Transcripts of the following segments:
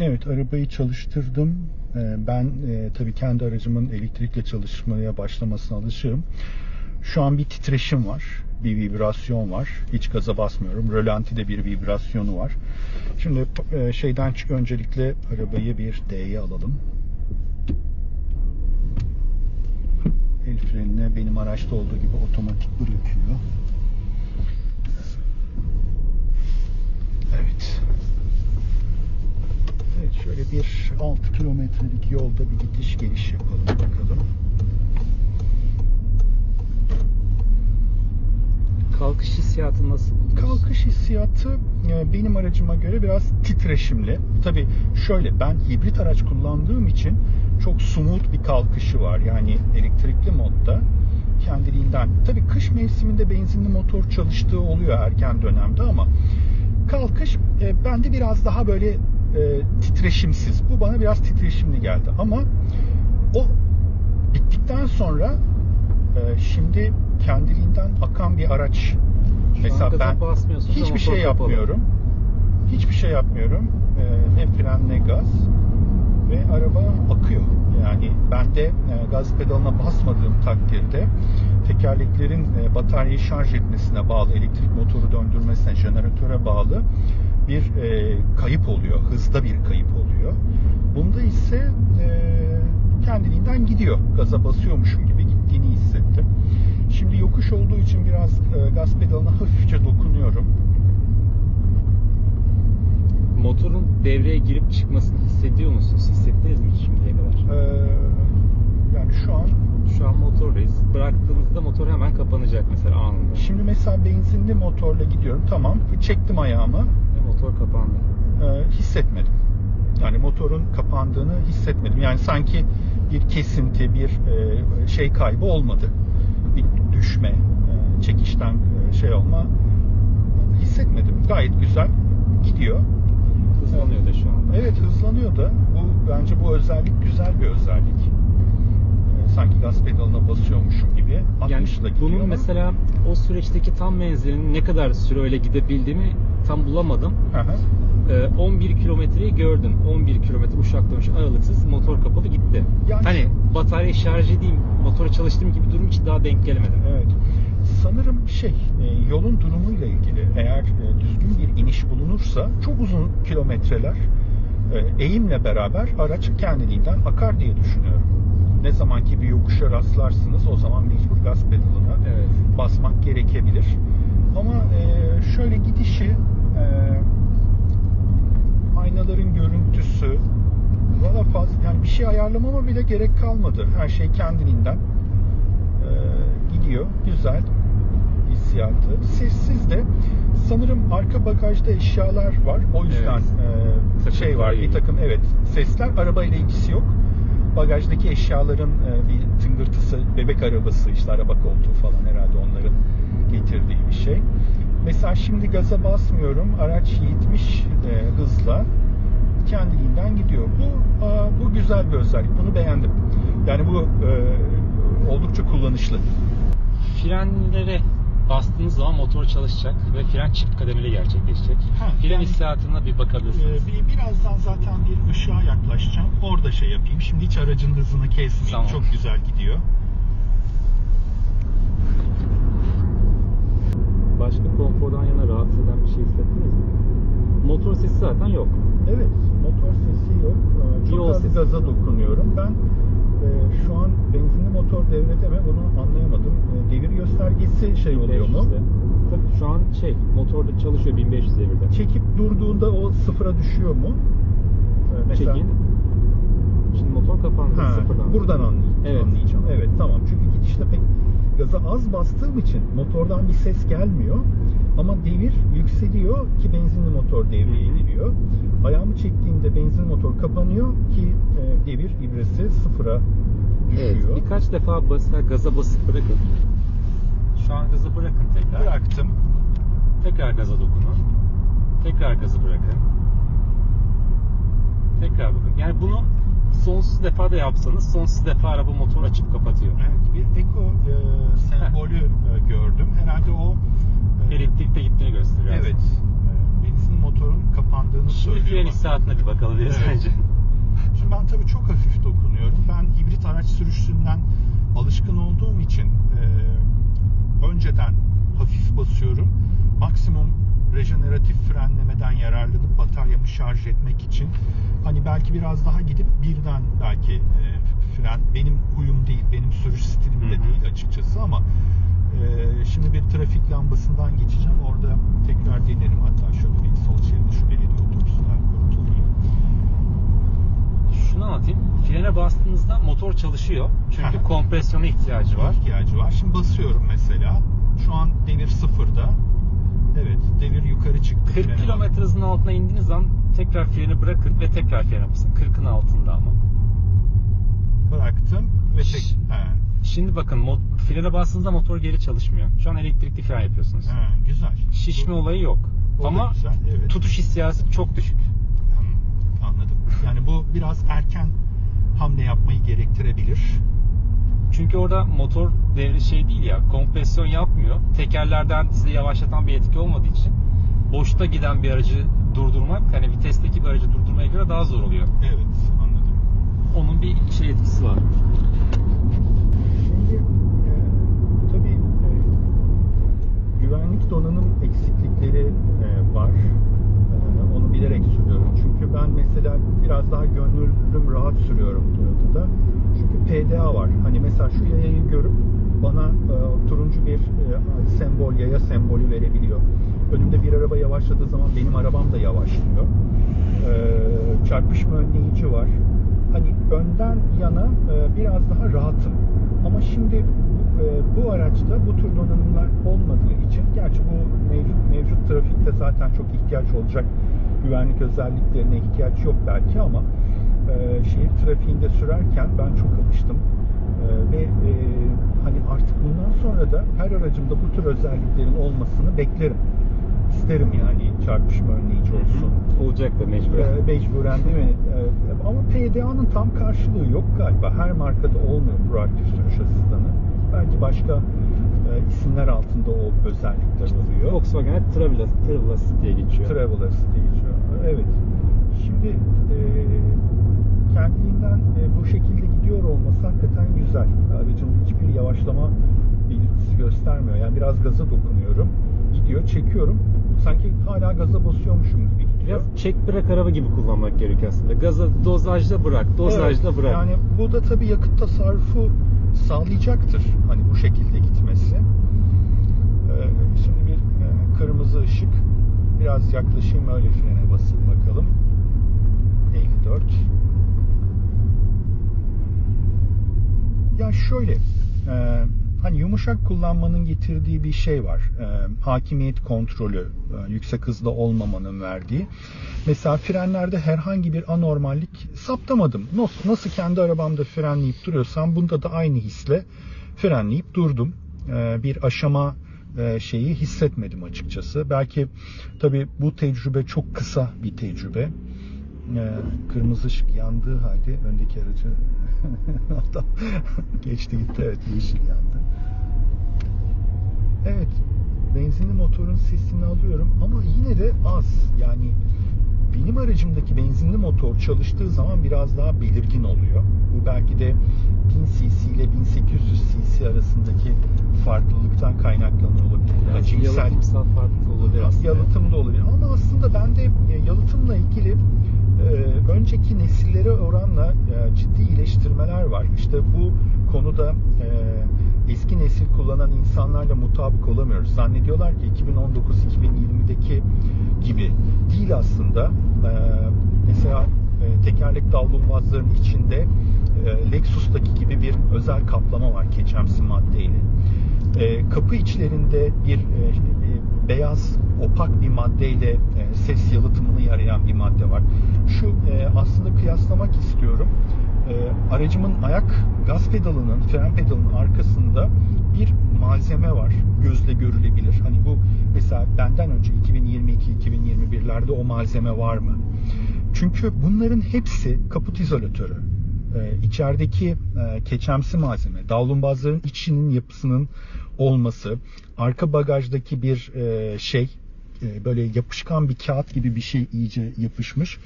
Evet arabayı çalıştırdım. Ee, Ben e, tabii kendi aracımın elektrikle çalışmaya başlamasına alışığım. Şu an bir titreşim var. Bir vibrasyon var. Hiç gaza basmıyorum. Rölantide bir vibrasyonu var. Şimdi e, şeyden çık öncelikle arabayı bir D'ye alalım. El frenine benim araçta olduğu gibi otomatik bırakıyor. Evet. Evet şöyle bir 6 kilometrelik yolda bir gidiş geliş yapalım bakalım. Kalkış hissiyatı nasıl? Kalkış hissiyatı e, benim aracıma göre biraz titreşimli. Tabi şöyle ben hibrit araç kullandığım için çok smooth bir kalkışı var. Yani elektrikli modda kendiliğinden. Tabi kış mevsiminde benzinli motor çalıştığı oluyor erken dönemde ama kalkış e, bende biraz daha böyle e, titreşimsiz. Bu bana biraz titreşimli geldi ama o bittikten sonra e, şimdi kendiliğinden akan bir araç Şu Mesela ben hiçbir şey yapmıyorum. Hiçbir şey yapmıyorum. Ee, ne fren ne gaz. Ve araba akıyor. Yani ben de e, gaz pedalına basmadığım takdirde tekerleklerin e, bataryayı şarj etmesine bağlı, elektrik motoru döndürmesine, jeneratöre bağlı bir e, kayıp oluyor. Hızda bir kayıp oluyor. Bunda ise e, kendiliğinden gidiyor. Gaza basıyormuşum gibi gittiğini hissettim. Şimdi yokuş olduğu için biraz e, gaz pedalına hafifçe dokunuyorum. Motorun devreye girip çıkmasını hissediyor musunuz? Hissettiniz mi şimdiye kadar? Ee, yani şu an Şu an motordayız. Bıraktığınızda motor hemen kapanacak mesela anında. şimdi mesela benzinli motorla gidiyorum. Tamam çektim ayağımı. Ve motor kapandı. e, hissetmedim. Yani motorun kapandığını hissetmedim. Yani sanki bir kesinti, bir e, şey kaybı olmadı. Bir düşme, e, çekişten e, şey olma hissetmedim. Gayet güzel gidiyor. Hızlanıyor da şu anda. Evet hızlanıyor da. Bu bence bu özellik güzel bir özellik. Sanki gaz pedalına basıyormuşum gibi. 60 Yani ile gidiyor bunun ama- mesela o süreçteki tam menzilinin ne kadar süre öyle gidebildiğimi tam bulamadım. Hı hı. Ee, 11 kilometreyi gördüm. 11 kilometre Uşak dönüşü aralıksız motor kapalı gitti. Yani- Hani bataryayı şarj edeyim, motoru çalıştırayım gibi durum hiç daha denk gelemedim. Evet. Sanırım şey e, yolun durumuyla ilgili eğer e, düzgün bir iniş bulunursa çok uzun kilometreler e, eğimle beraber araç kendiliğinden akar diye düşünüyorum. Ne zamanki bir yokuşa rastlarsınız o zaman mecbur gaz pedalına Evet. basmak gerekebilir. Ama e, şöyle gidişi e, aynaların görüntüsü valla fazla yani bir şey ayarlamama bile gerek kalmadı. Her şey kendiliğinden e, gidiyor. Güzel hissiyatı. Sessiz de sanırım arka bagajda eşyalar var. O yüzden Evet. e, şey var. Bir takım evet sesler arabayla ilgisi yok. Bagajdaki eşyaların e, bir tıngırtısı, bebek arabası, işte araba koltuğu falan herhalde onların getirdiği bir şey. Mesela şimdi gaza basmıyorum. Araç 70 e, hızla kendiliğinden gidiyor. Bu bu güzel bir özellik. Bunu beğendim. Yani bu e, oldukça kullanışlı. Frenlere bastığınız zaman motor çalışacak ve fren çift kademeli gerçekleşecek. Ha, fren yani- hissiyatına bir bakabilirsiniz. Ee, bir, birazdan zaten bir ışığa yaklaşacağım. Orada şey yapayım. Şimdi hiç aracın hızını kesmeyeyim. Tamam. Çok güzel gidiyor. Başka konfordan yana rahatsız eden bir şey hissettiniz mi? Motor sesi zaten yok. Evet, motor sesi yok. Çok Yol az sesi. gaza dokunuyorum. Ben e, şu an benzinli motor devrede mi bunu anlayamadım. E, devir göstergesi şey oluyor mu? 1500'de. Tabii şu an şey motorda çalışıyor 1500 devirde. Çekip durduğunda o sıfıra düşüyor mu? Ee, Çekin. Şimdi motor kapandı Ha, sıfırdan. buradan anlay- Evet. anlayacağım. Evet tamam. Çünkü gidişte pek gaza az bastığım için motordan bir ses gelmiyor. Ama devir yükseliyor ki benzinli motor devreye giriyor. Ayağımı çektiğimde benzin motor kapanıyor ki e, devir ibresi sıfıra Evet, düşüyor. birkaç defa basar gaza basıp bırakın. Şu an gazı bırakın tekrar. Bıraktım. Tekrar gaza dokunun. Tekrar gazı bırakın. Tekrar bakın. Yani bunu sonsuz defa da yapsanız sonsuz defa araba motor açıp kapatıyor. Evet, bir eko e, sembolü e, gördüm. Herhalde o e, Elektrikte gittiğini gösteriyor. Evet. e, Beni benzinli motorun kapandığını Şimdi söylüyor. bana. hissiyatına bir bakalım Evet. bence. Şimdi ben tabii çok hafif dokunuyorum. Ben hibrit araç sürüşünden alışkın olduğum için e, önceden hafif basıyorum. Maksimum rejeneratif frenlemeden yararlanıp bataryamı şarj etmek için hani belki biraz daha gidip birden belki e, fren benim huyum değil, benim sürüş stilim de değil açıkçası ama e, şimdi bir trafik lambasından geçeceğim. Orada tekrar denerim. Hatta şöyle bir sol şeride şu belediye otobüsünden kurtulayım. Şunu anlatayım. Frene bastığınızda motor çalışıyor. Çünkü kompresyona ihtiyacı var. ihtiyacı var. Şimdi basıyorum mesela. Şu an devir sıfırda. Evet, devir yukarı çıktı. 40 Frene km hızın altına indiğiniz zaman tekrar freni bırakın ve tekrar frene basın. 40'ın altında ama. bıraktım ve tek he, Şimdi bakın mo- frene bastığınızda motor geri çalışmıyor. Şu an elektrikli fren yapıyorsunuz. he, güzel. Şişme olayı yok. o da Ama güzel, evet. tutuş hissiyatı çok düşük. Hmm, anladım. Yani bu biraz erken hamle yapmayı gerektirebilir. Çünkü orada motor devri şey değil ya, kompresyon yapmıyor. Tekerlerden sizi yavaşlatan bir etki olmadığı için boşta giden bir aracı durdurmak, hani vitesteki bir aracı durdurmaya göre daha zor oluyor. Evet, anladım. Onun bir şey etkisi var. Şimdi e, tabii e, güvenlik donanım eksiklikleri e, var. E, onu bilerek sürüyorum. Çünkü ben mesela biraz daha gönüllüm rahat sürüyorum Toyota'da. Çünkü PDA var. Hani mesela şu yayayı görüp bana e, turuncu bir e, sembol, yaya sembolü verebiliyor. Önümde bir araba yavaşladığı zaman benim arabam da yavaşlıyor. E, çarpışma önleyici var. Hani önden yana e, biraz daha rahatım. Ama şimdi e, bu araçta bu tür donanımlar olmadığı için, gerçi bu mevcut, mevcut trafikte zaten çok ihtiyaç olacak güvenlik özelliklerine ihtiyaç yok belki ama e, şehir trafiğinde sürerken ben çok alıştım. E, ve e, hani artık bundan sonra da her aracımda bu tür özelliklerin olmasını beklerim. İsterim yani çarpışma önleyici olsun. Olacak da mecbur. Ee, mecburen değil mi? Ee, ama PDA'nın tam karşılığı yok galiba. Her markada olmuyor proaktif sürüş asistanı. Belki başka e, isimler altında o özellikler oluyor. Volkswagen'e Travel, Travel Assist diye geçiyor. Travel Assist diye geçiyor. Evet. Şimdi e, kendiliğinden e, bu şekilde gidiyor olması hakikaten güzel. Aracın hiçbir yavaşlama belirtisi göstermiyor. Yani biraz gaza dokunuyorum. Gidiyor, çekiyorum. Sanki hala gaza basıyormuşum gibi gidiyor. Biraz çek bırak araba gibi kullanmak gerekiyor aslında. Gazı dozajda bırak, dozajda Evet, bırak. Yani bu da tabii yakıt tasarrufu sağlayacaktır. Hani bu şekilde gitmesi. Ee, şimdi bir e, kırmızı ışık. Biraz yaklaşayım öyle frene basın bakalım. 54. Ya şöyle, e, hani yumuşak kullanmanın getirdiği bir şey var. E, hakimiyet kontrolü, e, yüksek hızda olmamanın verdiği. Mesela frenlerde herhangi bir anormallik saptamadım. Nasıl, nasıl kendi arabamda frenleyip duruyorsam bunda da aynı hisle frenleyip durdum. E, bir aşama e, şeyi hissetmedim açıkçası. Belki tabii bu tecrübe çok kısa bir tecrübe. Ee, kırmızı ışık yandığı halde öndeki aracı adam geçti gitti evet yeşil yandı. Evet benzinli motorun sesini alıyorum ama yine de az yani benim aracımdaki benzinli motor çalıştığı zaman biraz daha belirgin oluyor. Bu belki de 1000 cc ile 1800 cc arasındaki farklılıktan kaynaklanıyor olabilir. Yani cinsel Yalıtımsal farklı olabilir yalıtım önceki nesillere oranla e, ciddi iyileştirmeler var. İşte bu konuda e, eski nesil kullanan insanlarla mutabık olamıyoruz. Zannediyorlar ki 2019-2020'deki gibi değil aslında. E, mesela e, tekerlek davlumbazların içinde e, Lexus'taki gibi bir özel kaplama var keçemsi maddeyle. E, kapı içlerinde bir e, beyaz opak bir maddeyle e, ses yalıtımını yarayan bir madde var. Şu e, aslında kıyaslamak istiyorum. E, aracımın ayak gaz pedalının, fren pedalının arkasında bir malzeme var. Gözle görülebilir. Hani bu mesela benden önce 2022-2021'lerde o malzeme var mı? Çünkü bunların hepsi kaput izolatörü. Ee, içerideki e, keçemsi malzeme, davlumbazların içinin yapısının olması, arka bagajdaki bir e, şey, e, böyle yapışkan bir kağıt gibi bir şey iyice yapışmış.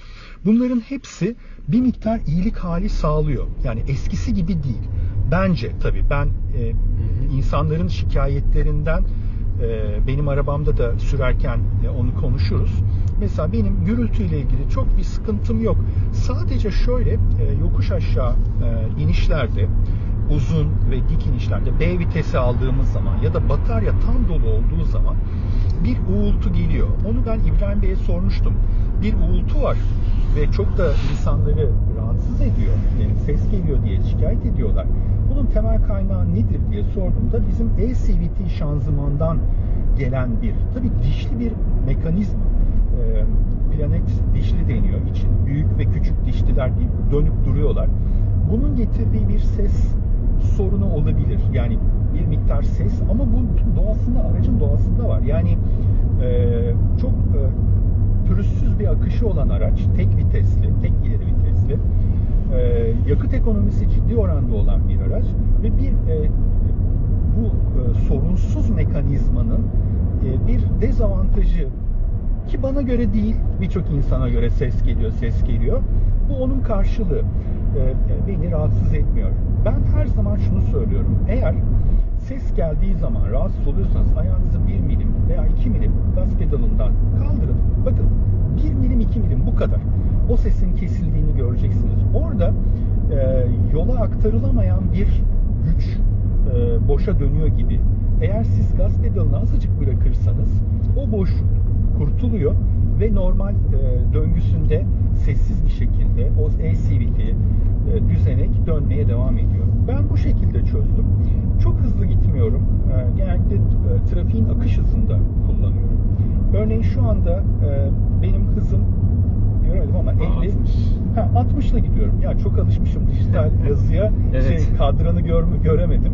Bunların hepsi bir miktar iyilik hali sağlıyor. Yani eskisi gibi değil. Bence tabii ben e, insanların şikayetlerinden benim arabamda da sürerken onu konuşuruz. Mesela benim gürültüyle ilgili çok bir sıkıntım yok. Sadece şöyle yokuş aşağı inişlerde uzun ve dik inişlerde B vitesi aldığımız zaman ya da batarya tam dolu olduğu zaman bir uğultu geliyor. Onu ben İbrahim Bey'e sormuştum. Bir uğultu var ve çok da insanları rahatsız ediyor. Yani ses geliyor diye şikayet ediyorlar. Bunun temel kaynağı nedir diye sorduğumda bizim e-CVT şanzımandan gelen bir, tabii dişli bir mekanizma. Ee, planet dişli deniyor. için büyük ve küçük dişliler dönüp duruyorlar. Bunun getirdiği bir ses sorunu olabilir. Yani bir miktar ses ama bu doğasında, aracın doğasında var. Yani e, çok e, pürüzsüz bir akışı olan araç, tek vitesli, tek ileri vitesli, e, yakıt ekonomisi ciddi oranda olan bir araç ve bir e, bu e, sorunsuz mekanizmanın e, bir dezavantajı ki bana göre değil, birçok insana göre ses geliyor, ses geliyor. Bu onun karşılığı. E, beni rahatsız etmiyor. Ben her zaman şunu söylüyorum. Eğer ses geldiği zaman rahatsız oluyorsanız ayağınızı 1 milim veya 2 milim gaz pedalından kaldırın. Bakın 1 milim 2 milim bu kadar. O sesin kesildiğini göreceksiniz. Orada e, yola aktarılamayan bir güç e, boşa dönüyor gibi. Eğer siz gaz pedalını azıcık bırakırsanız o boşluk kurtuluyor ve normal e, döngüsünde sessiz bir şekilde o e-CVT e, düzenek dönmeye devam ediyor. Ben bu şekilde çözdüm. Çok hızlı gitmiyorum. E, genellikle e, trafiğin akış hızında kullanıyorum. Örneğin şu anda e, benim hızım göremedim ama 50 60. Ha, 60 ile gidiyorum. Ya çok alışmışım dijital yazıya. Evet. Şey kadranı görme, göremedim.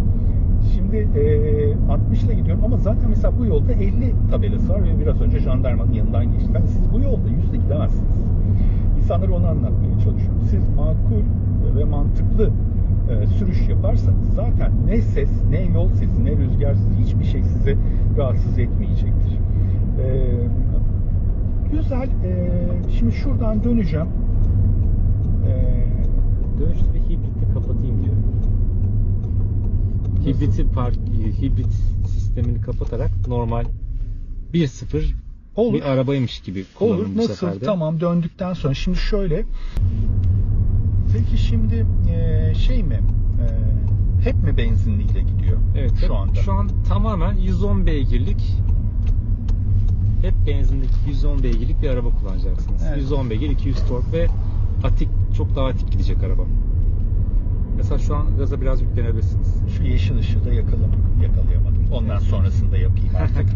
Şimdi e, 60 ile gidiyorum ama zaten mesela bu yolda 50 tabelası var ve biraz önce jandarmanın yanından geçtik. Yani siz bu yolda 100 ile gidemezsiniz. İnsanlara onu anlatmaya çalışıyorum. Siz makul ve mantıklı e, sürüş yaparsanız zaten ne ses, ne yol sesi, ne rüzgar sesi hiçbir şey sizi rahatsız etmeyecektir. E, güzel. E, şimdi şuradan döneceğim. E, Dönüşte bir diyorum. Hibriti park, hibrit sistemini kapatarak normal 1.0 Olur. bir arabaymış gibi Olur. kullanın bu Nasıl? sefer de. Tamam döndükten sonra. Şimdi şöyle. Peki şimdi e, şey mi? E, hep mi benzinliyle gidiyor? Evet. Şu hep- anda. Şu an tamamen 110 beygirlik hep benzinlik 110 beygirlik bir araba kullanacaksınız. Evet. 110 beygir, 200 tork ve atik çok daha atik gidecek araba. Mesela şu an gaza biraz yüklenebilirsiniz. Şu yeşil ışığı da yakalım, yakalayamadım. Ondan sonrasında yapayım artık.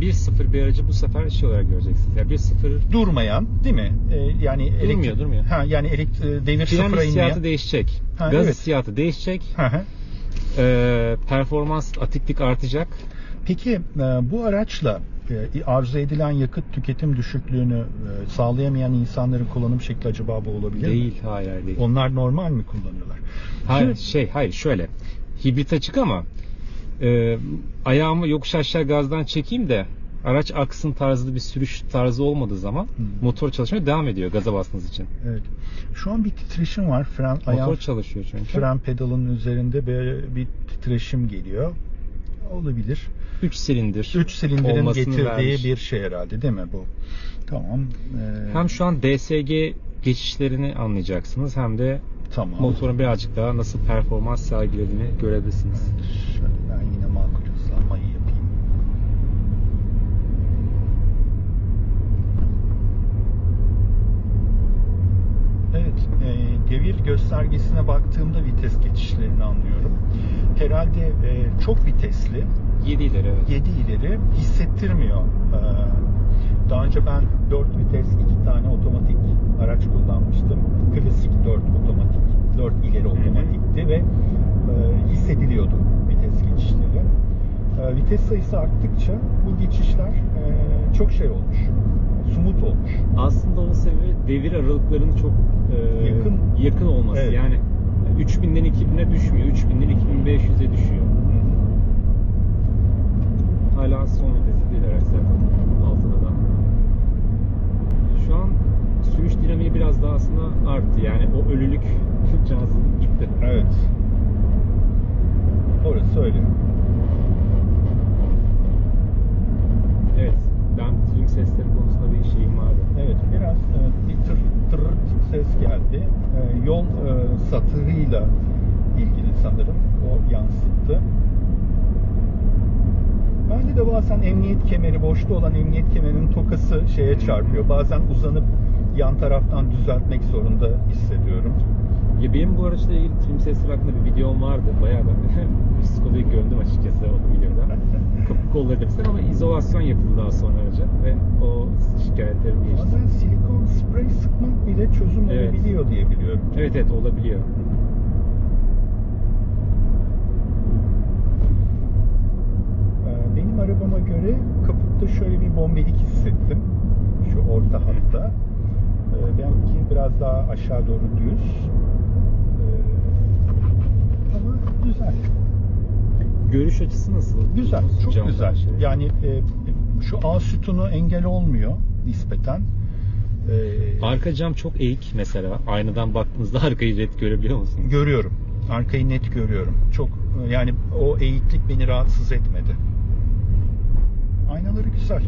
1.0 bir aracı bu sefer şey olarak göreceksiniz. Yani 1.0 Durmayan, değil mi? E, yani Durmuyor, durmuyor. Ha, yani elektrik devir fren sıfıra hissiyatı inmeyen. değişecek. Ha, Gaz evet. hissiyatı değişecek. Hı hı. Ee, performans atiklik artacak. Peki e, bu araçla e, arzu edilen yakıt tüketim düşüklüğünü e, sağlayamayan insanların kullanım şekli acaba bu olabilir mi? Değil, hayır, hayır değil. Onlar normal mi kullanıyorlar? Hayır, Şimdi- şey, hayır şöyle. Hibrit açık ama e, ayağımı yokuş aşağı gazdan çekeyim de araç aksın tarzı bir sürüş tarzı olmadığı zaman Hmm. motor çalışmaya devam ediyor gaza bastığınız için. Evet. Şu an bir titreşim var. Fren Motor ayağım çalışıyor çünkü. fren pedalının üzerinde böyle bir titreşim geliyor. Olabilir. 3 silindir. 3 silindirin olmasını getirdiği vermiş. bir şey herhalde değil mi bu? Tamam. Ee, Hem şu an DSG geçişlerini anlayacaksınız hem de tamam. motorun birazcık daha nasıl performans sergilediğini görebilirsiniz. Şöyle ben yine makul hızlanmayı yapayım. Evet, e, devir göstergesine baktığımda vites geçişlerini anlıyorum. Herhalde e, çok vitesli, 7 ileri evet. 7 ileri hissettirmiyor. Ee, Daha önce ben 4 vites 2 tane otomatik araç kullanmıştım. Klasik 4 otomatik, 4 ileri otomatikti ve e, hissediliyordu vites geçişleri. E, vites sayısı arttıkça bu geçişler e, çok şey olmuş. Sumut olmuş. Aslında onun sebebi devir aralıklarının çok e, Yakın. yakın olması. Evet. Yani 3000'den 2000'e düşmüyor. 3000'den 2500'e düşüyor. Hala son vitesi değil araç zaten. Altıda da. Şu an sürüş dinamiği biraz daha aslında arttı. Yani o ölülük cansızlık gitti. Evet. Orası öyle. Evet. Ben trim sesleri konusunda bir şeyim vardı. Evet biraz e, bir tır tır ses geldi. E, yol e, satırıyla ilgili sanırım. O yansıttı. Bende de bazen emniyet kemeri, boşta olan emniyet kemerinin tokası şeye çarpıyor. Bazen uzanıp yan taraftan düzeltmek zorunda hissediyorum. Ya benim bu araçla ilgili trim sesleri hakkında bir videom vardı. Bayağı da psikoloji gömdüm açıkçası o videoda. Kapı kolları demişler ama izolasyon yapıldı daha sonra araca ve o şikayetlerim geçti. Bazen silikon sprey sıkmak bile çözüm Evet. olabiliyor diye biliyorum. Evet evet olabiliyor. Ee, Benim göre kaputta şöyle bir bombelik hissettim. Şu orta hatta. Ee, Benimki biraz daha aşağı doğru düz. Ee, Ama güzel. Görüş açısı nasıl? Güzel, çok Camdan güzel. şey. Yani e, şu A sütunu engel olmuyor nispeten. Ee, Arka cam çok eğik mesela. Aynadan baktığınızda arkayı net görebiliyor musunuz? görüyorum. Arkayı net görüyorum. Çok yani o eğiklik beni rahatsız etmedi. Aynaları güzel.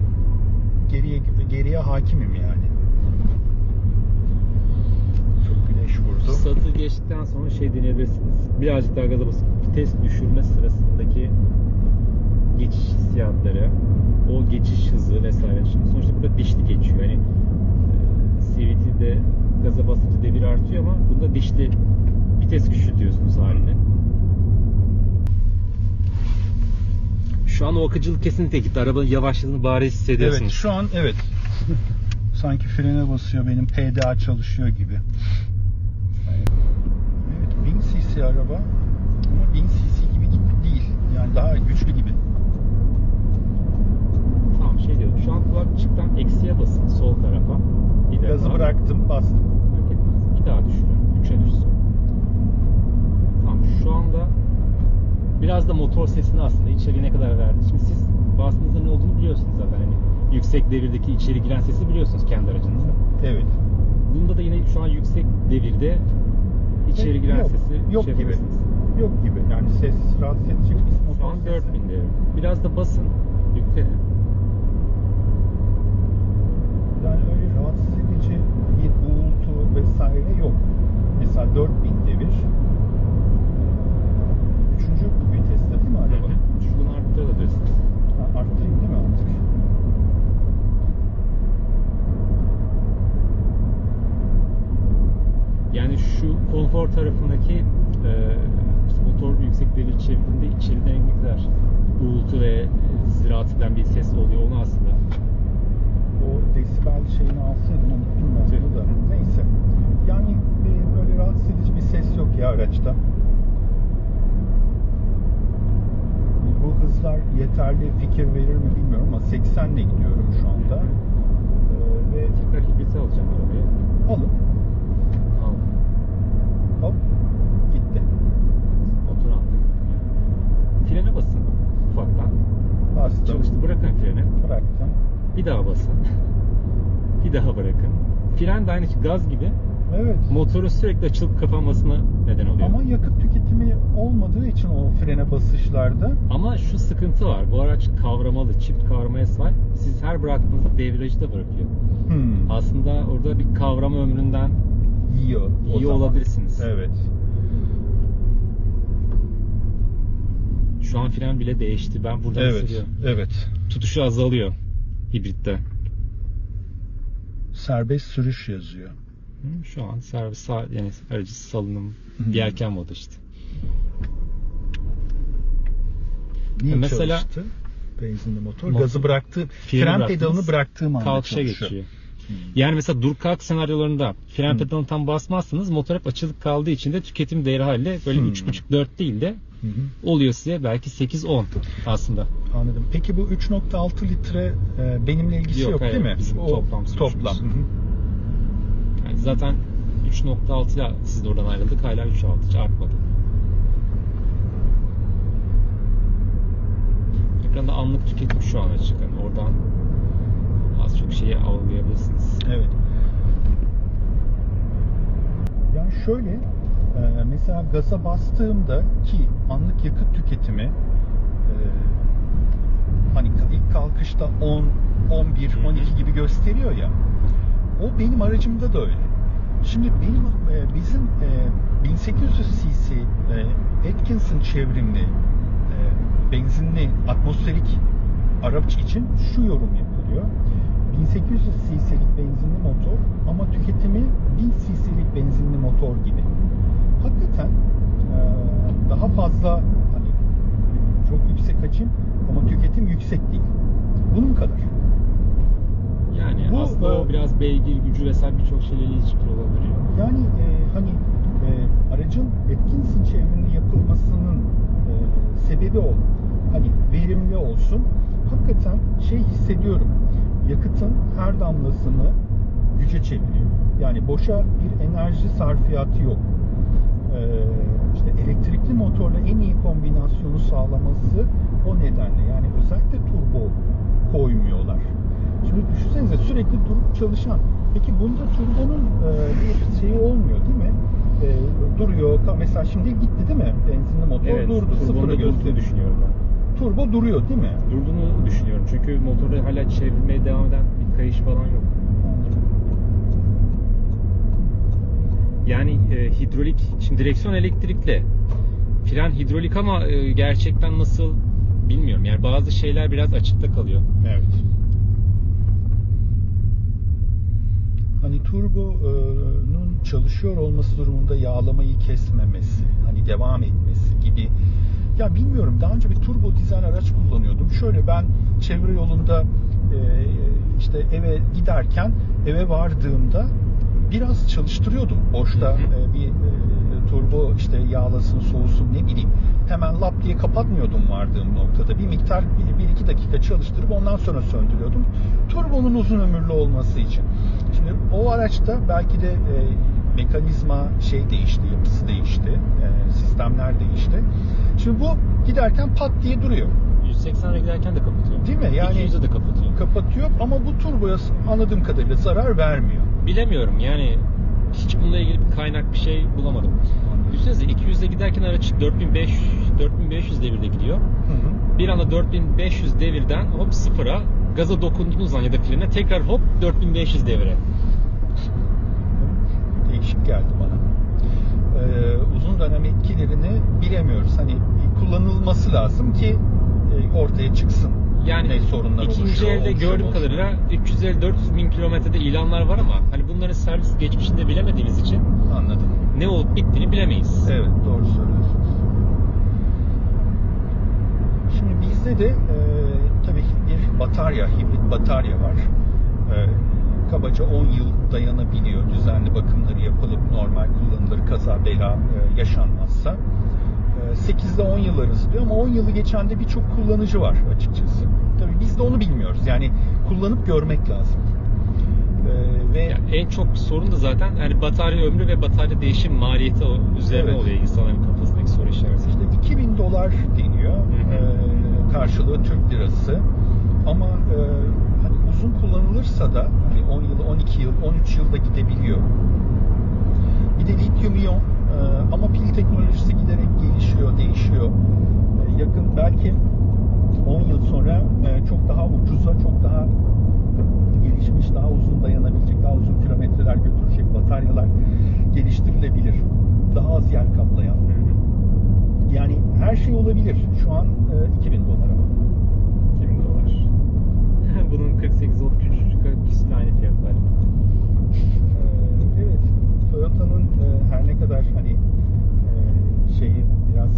Geriye geriye hakimim yani. Çok güneş vurdu. Satı geçtikten sonra şey deneyebilirsiniz. Birazcık daha gaza basıp vites düşürme sırasındaki geçiş hissiyatları, o geçiş hızı vesaire. Şimdi sonuçta burada dişli geçiyor. Yani e, CVT'de gaza basınca devir artıyor ama bunda dişli vites küçültüyorsunuz haline. Şu an o akıcılık kesinlikle gitti. Arabanın yavaşladığını bari hissediyorsunuz. Evet şu an evet. Sanki frene basıyor benim PDA çalışıyor gibi. Evet 1000 cc araba ama 1000 cc gibi değil. Yani daha güçlü gibi. Tamam şey diyorum. Şu an kulaklıktan eksiye basın sol tarafa. Bir Gazı defa. bıraktım bastım. Fark etmez. Bir daha düşürün. Üçe düşsün. Tamam şu anda biraz da motor sesini aslında içeriye ne kadar verdi. Şimdi siz bastığınızda ne olduğunu biliyorsunuz zaten. Hani yüksek devirdeki içeri giren sesi biliyorsunuz kendi aracınızda. Evet. Bunda da yine şu an yüksek devirde içeri giren Yok, sesi yok şey gibi. Yok gibi. Yani ses rahatsız edecek bir motor Şu an sesi. 4000 devir. Biraz da basın. Yüklenin. 80'le gidiyorum şu anda. Ee, ve tekrar kibriti alacağım arabayı. Alın. Al. Hop. Gitti. Motor aldık. Frene basın ufaktan. Bastım. Çalıştı. Bırakın freni. Bıraktım. Bir daha basın. bir daha bırakın. Fren de aynı şey, gaz gibi Evet. motorun sürekli açılıp kapanmasına neden oluyor. Ama yakıt tüketimi olmadığı için o frene basışlarda Ama şu sıkıntı var. Bu araç kavramalı, çift kavramaya sahip. Siz her bıraktığınızda devreci de bırakıyor. hmm, Aslında orada bir kavrama ömründen yiyor. iyi zaman. olabilirsiniz. Evet. Şu an fren bile değişti. Ben buradan Evet. hissediyorum. Evet. Tutuşu azalıyor hibritte. Serbest sürüş yazıyor. Şu an servis yani aracı salınım yelken modu işte. Niye Mesela- çalıştı? Benzinli motor. Motor- Gazı bıraktı. Fren pedalını bıraktığım anda Kalkışa çalışıyor. geçiyor. Hmm. Yani mesela dur kalk senaryolarında fren pedalını tam basmazsanız motor hep açılık kaldığı için de tüketim değeri haliyle böyle Hı. 3.5-4 değil de hı. oluyor size belki 8-10 aslında. Anladım. Peki bu 3.6 litre e, benimle ilgisi Yok, yok, hayır, değil mi? bizim O toplam. Toplam. Zaten 3.6 ile siz de oradan ayrıldık hala 3.6 hiç artmadı. ekranında anlık tüketim şu an açık. Yani oradan az çok şeyi algılayabilirsiniz. Evet. Yani şöyle e, mesela gaza bastığımda ki anlık yakıt tüketimi e, hani ilk kalkışta 10, 11, 12 gibi gösteriyor ya. O benim aracımda da öyle. Şimdi e, bizim e, 1800 cc e, Atkinson çevrimli e, benzinli atmosferik araç için şu yorum yapılıyor. 1800 cc'lik benzinli motor ama tüketimi 1000 cc'lik benzinli motor gibi. Hakikaten e, daha fazla hani çok yüksek hacim ama tüketim yüksek değil. Bunun kadar. Yani Bu, aslında e, o biraz beygir gücü vesaire birçok şeyle ilişkili olabiliyor. Yani e, hani e, aracın Atkinson çevrimli yapılmasının e, sebebi o. Hani verimli olsun. Hakikaten şey hissediyorum. Yakıtın her damlasını güce çeviriyor. Yani boşa bir enerji sarfiyatı yok. E, işte elektrikli motorla en iyi kombinasyonu sağlaması o nedenle. Yani özellikle turbo koymuyorlar. Şimdi düşünsenize sürekli durup çalışan. Peki bunda turbonun e, bir şeyi olmuyor değil mi? E, duruyor. Mesela şimdi gitti değil mi? Benzinli motor Evet, durdu. Sıfırı gösteriyor. düşünüyorum ben. Turbo duruyor değil mi? Durduğunu düşünüyorum çünkü motorda hala çevirmeye devam eden bir kayış falan yok. Yani e, hidrolik, şimdi direksiyon elektrikli. Fren hidrolik ama e, gerçekten nasıl bilmiyorum. Yani bazı şeyler biraz açıkta kalıyor. Evet. Hani turbonun çalışıyor olması durumunda yağlamayı kesmemesi, hani devam etmesi gibi. Ya bilmiyorum daha önce bir turbo dizel araç kullanıyordum. Şöyle ben çevre yolunda e, işte eve giderken eve vardığımda biraz çalıştırıyordum. Boşta e, bir e, turbo işte yağlasın soğusun ne bileyim hemen lap diye kapatmıyordum vardığım noktada. Bir miktar bir, bir iki dakika çalıştırıp ondan sonra söndürüyordum. Turbonun uzun ömürlü olması için. Şimdi o araçta belki de e, mekanizma şey değişti, yapısı değişti, e, sistemler değişti. Şimdi bu giderken pat diye duruyor. 180'e giderken de kapatıyor. Değil mi? Yani 200'e de kapatıyor. kapatıyor ama bu turboya anladığım kadarıyla zarar vermiyor. Bilemiyorum yani hiç bununla ilgili bir kaynak bir şey bulamadım. Düşünsenize 200'de giderken araç 4500 4500 devirde gidiyor. Hı hı. Bir anda 4500 devirden hop sıfıra gaza dokunduğunuz an ya da frene tekrar hop 4500 devire. değişik geldi bana. Ee, uzun dönem etkilerini bilemiyoruz. Hani kullanılması lazım ki e, ortaya çıksın. Yani ne sorunlar ikinci oluşuyor, elde oluşuyor, gördüğüm oluşuyor. kadarıyla 350-400 bin kilometrede ilanlar var ama hani bunların servis geçmişinde bilemediğimiz için Anladım. Ne olup bittiğini bilemeyiz. Evet doğru söylüyorsun. Şimdi bizde de e, tabii bir batarya, hibrit batarya var. E, kabaca 10 yıl dayanabiliyor. Düzenli bakımları yapılıp normal kullanılır, kaza bela e, yaşanmazsa. E, 8 ile 10 yıl arası diyor ama 10 yılı geçen de birçok kullanıcı var açıkçası. Tabii biz de onu bilmiyoruz. Yani kullanıp görmek lazım. E, ve Ya en çok sorun da zaten hani batarya ömrü ve batarya değişim maliyeti üzerine Evet. oluyor insanların kafasındaki soru işareti. İşte 2000 dolar deniyor hı. Ee, karşılığı Türk lirası. Ama e, hani uzun kullanılırsa da hani 10 yıl, 12 yıl, 13 yılda gidebiliyor. Bir de lityum iyon e, ama pil teknolojisi giderek gelişiyor, değişiyor. E, yakın belki 10 yıl sonra e, çok daha ucuza, çok daha gelişmiş, daha uzun dayanabilecek, daha uzun kilometreler götürecek bataryalar geliştirilebilir. Daha az yer kaplayan. Yani her şey olabilir. Şu an e, 2000 dolar ama. 2000 dolar. Bunun 48 volt küçücük ikisi de aynı fiyat galiba. Ee, evet, Toyota'nın e, her ne kadar hani e, şeyi biraz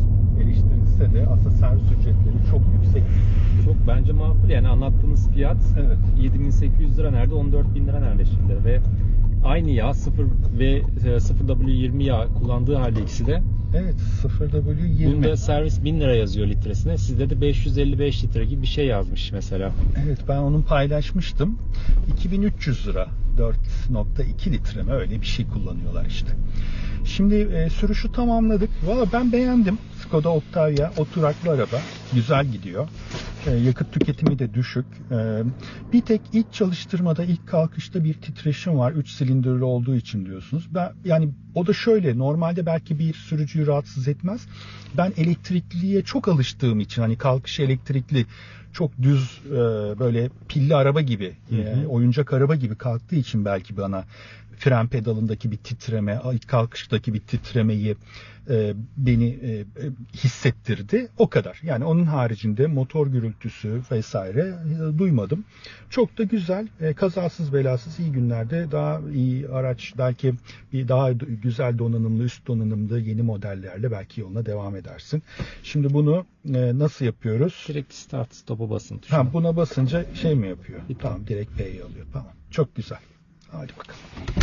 eleştirilse de aslında servis ücretleri çok yüksek. Çok bence makul yani anlattığınız fiyat Evet. 7800 lira nerede 14.000 lira nerede şimdi ve aynı yağ 0 ve e, 0W20 yağ kullandığı halde ikisi de Evet, 0W20. bunda servis 1000 lira yazıyor litresine sizde de 555 litre gibi bir şey yazmış mesela. Evet, ben onu paylaşmıştım. 2300 lira. 4.2 litre mi öyle bir şey kullanıyorlar işte. Şimdi e, sürüşü tamamladık. Valla ben beğendim. Skoda Octavia oturaklı araba. Güzel gidiyor. E, yakıt tüketimi de düşük. E, bir tek ilk çalıştırmada, ilk kalkışta bir titreşim var. 3 silindirli olduğu için diyorsunuz. Ben yani o da şöyle. Normalde belki bir sürücüyü rahatsız etmez. Ben elektrikliye çok alıştığım için hani kalkış elektrikli çok düz e, böyle pilli araba gibi, e, oyuncak araba gibi kalktığı için belki bana fren pedalındaki bir titreme, kalkıştaki bir titremeyi e, beni e, e, hissettirdi. O kadar. Yani onun haricinde motor gürültüsü vesaire e, duymadım. Çok da güzel, e, kazasız belasız iyi günlerde daha iyi araç belki bir daha güzel donanımlı, üst donanımlı yeni modellerle belki yoluna devam edersin. Şimdi bunu e, nasıl yapıyoruz? Direkt start stop'a basın tuşuna. Ha, buna basınca şey mi yapıyor? Bir Tamam direkt P'yi alıyor. Tamam. Çok güzel. Hadi bakalım.